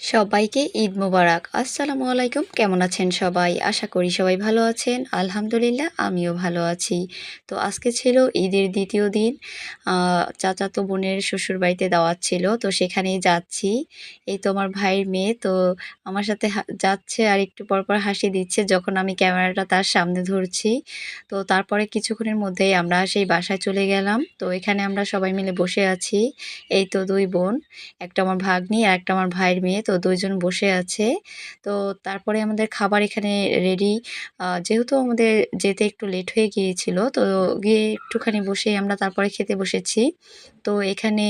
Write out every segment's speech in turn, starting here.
সবাইকে ঈদ মোবারক। আসসালামু আলাইকুম। কেমন আছেন সবাই? আশা করি সবাই ভালো আছেন। আলহামদুলিল্লাহ, আমিও ভালো আছি। তো আজকে ছিল ঈদের দ্বিতীয় দিন। চাচাতো বোনের শ্বশুর বাড়িতে দাওয়াত ছিল, তো সেখানেই যাচ্ছি। এই তো আমার ভাইয়ের মেয়ে, তো আমার সাথে যাচ্ছে আর একটু পর পর হাসি দিচ্ছে যখন আমি ক্যামেরাটা তার সামনে ধরছি। তো তারপরে কিছুক্ষণের মধ্যেই আমরা সেই বাসায় চলে গেলাম। তো এখানে আমরা সবাই মিলে বসে আছি। এই তো দুই বোন, একটা আমার ভাগ্নি আর একটা আমার ভাইয়ের মেয়ে। তো দুইজন বসে আছে। তো তারপরে আমাদের খাবার এখানে রেডি যেহেতু আমাদের যেতে একটু লেট হয়ে গিয়েছিল, তো গিয়ে একটুখানি বসে আমরা তারপরে খেতে বসেছি। তো এখানে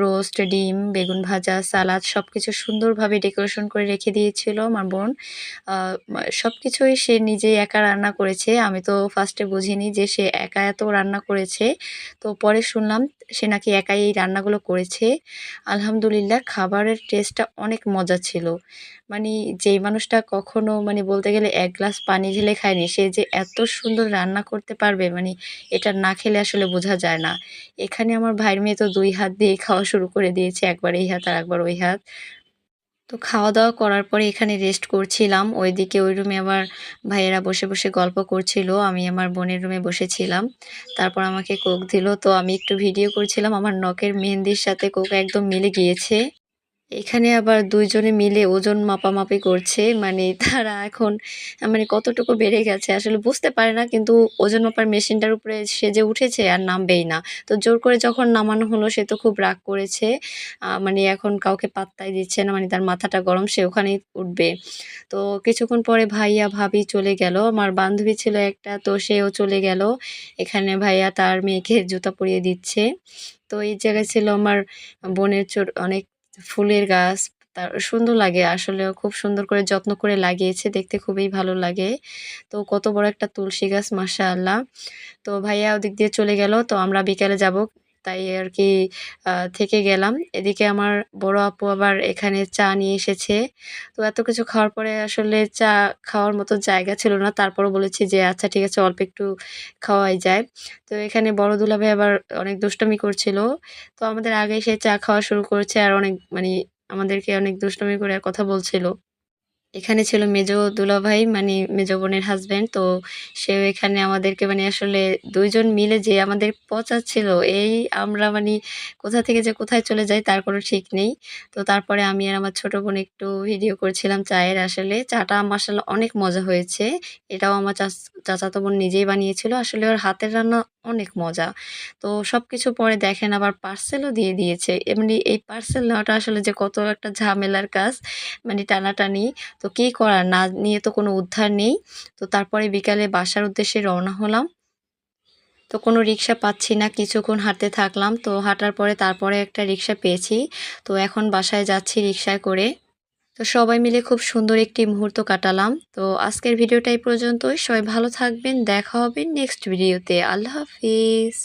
রোস্ট ডিম, বেগুন ভাজা সালাদ সব কিছু সুন্দরভাবে ডেকোরেশন করে রেখে দিয়েছিল আমার বোন। সব কিছুই সে নিজেই একা রান্না করেছে। আমি তো ফার্স্টে বুঝিনি যে সে একা এত রান্না করেছে। তো পরে শুনলাম সে নাকি একাই এই রান্নাগুলো করেছে। আলহামদুলিল্লাহ, খাবারের টেস্টটা অনেক মজা ছিল। মানে যেই মানুষটা কখনো মানে বলতে গেলে এক গ্লাস পানি ঢেলে খায়নি, সে যে এত সুন্দর রান্না করতে পারবে মানে এটা না খেলে আসলে বোঝা যায় না। এখানে আমার ভাইয়ের মেয়ে তো দুই হাত দিয়ে খাওয়া শুরু করে দিয়েছে, একবার এই হাত আর একবার ওই হাত। তো খাওয়া দাওয়া করার পরে এখানে রেস্ট করছিলাম, ওইদিকে ওই রুমে আবার ভাইয়েরা বসে বসে গল্প করছিল, আমি আমার বোনের রুমে বসেছিলাম। তারপর আমাকে কোক দিল, তো আমি একটু ভিডিও করছিলাম, আমার নখের মেহেন্দির সাথে কোক একদম মিলে গিয়েছে। এখানে আবার দুইজনে মিলে ওজন মাপামাপি করছে মানে তারা এখন মানে কতটুকু বেড়ে গেছে আসলে বুঝতে পারে না, কিন্তু ওজন মাপার মেশিনটার উপরে সে যে উঠেছে আর নামবেই না। তো জোর করে যখন নামানো হলো, সে তো খুব রাগ করেছে মানে এখন কাউকে পাত্তাই দিচ্ছে না মানে তার মাথাটা গরম, সে ওখানেই উঠবে। তো কিছুক্ষণ পরে ভাইয়া ভাবি চলে গেল, আমার বান্ধবী ছিল একটা, তো সেও চলে গেল। এখানে ভাইয়া তার মেয়েকে জুতা পরিয়ে দিচ্ছে। তো এই জায়গায় ছিল আমার বোনের চোর, অনেক ফুলের গাছ, তার সুন্দর লাগে। আসলে খুব সুন্দর করে যত্ন করে লাগিয়েছে, দেখতে খুবই ভালো লাগে। তো কত বড় একটা তুলসী গাছ মাসা আল্লাহ তো ভাইয়া ওদিক দিয়ে চলে গেল, তো আমরা বিকালে যাব। তাই আর কি থেকে গেলাম। এদিকে আমার বড় আপু আবার এখানে চা নিয়ে এসেছে। তো এত কিছু খাওয়ার পরে আসলে চা খাওয়ার মতো জায়গা ছিল না। তারপরও বলেছি যে আচ্ছা ঠিক আছে, অল্প একটু খাওয়াই যায়। তো এখানে বড় দুলাভাই আবার অনেক দুষ্টামি করছিল। তো আমাদের আগেই সে চা খাওয়া শুরু করেছে আর অনেক মানে আমাদেরকে অনেক দুষ্টামি করে কথা বলছিল। এখানে ছিল মেজো দুলাভাই মানে মেজো বোনের হাজব্যান্ড তো সে এখানে আমাদেরকে মানে আসলে দুইজন মিলে যে আমাদের পচা ছিল এই আমরা মানে কোথা থেকে যে কোথায় চলে যাই তার কোনো ঠিক নেই। তো তারপরে আমি আর আমার ছোট বোন একটু ভিডিও করছিলাম চায়ের আসলে। চাটা মাসাল্লাহ অনেক মজা হয়েছে। এটাও আমার চাচাতো বোন নিজেই বানিয়েছিল। আসলে ওর হাতের রান্না অনেক মজা। তো সব কিছু পরে দেখেন আবার পার্সেলও দিয়ে দিয়েছে। এমনি এই পার্সেল নেওয়াটা আসলে যে কত একটা ঝামেলার কাজ মানে টানাটানি। তো কী করার? না নিয়ে তো কোনো উদ্ধার নেই। তো তারপরে বিকালে বাসার উদ্দেশ্যে রওনা হলাম। তো কোনো রিক্সা পাচ্ছি না, কিছুক্ষণ হাঁটতে থাকলাম। তো হাঁটার পরে তারপরে একটা রিক্সা পেয়েছি। তো এখন বাসায় যাচ্ছি রিক্সায় করে। তো সবাই মিলে খুব সুন্দর একটি মুহূর্ত কাটালাম। তো আজকের ভিডিওটাই এই পর্যন্তই। সবাই ভালো থাকবেন। দেখা হবে নেক্সট ভিডিওতে। আল্লাহ হাফিজ।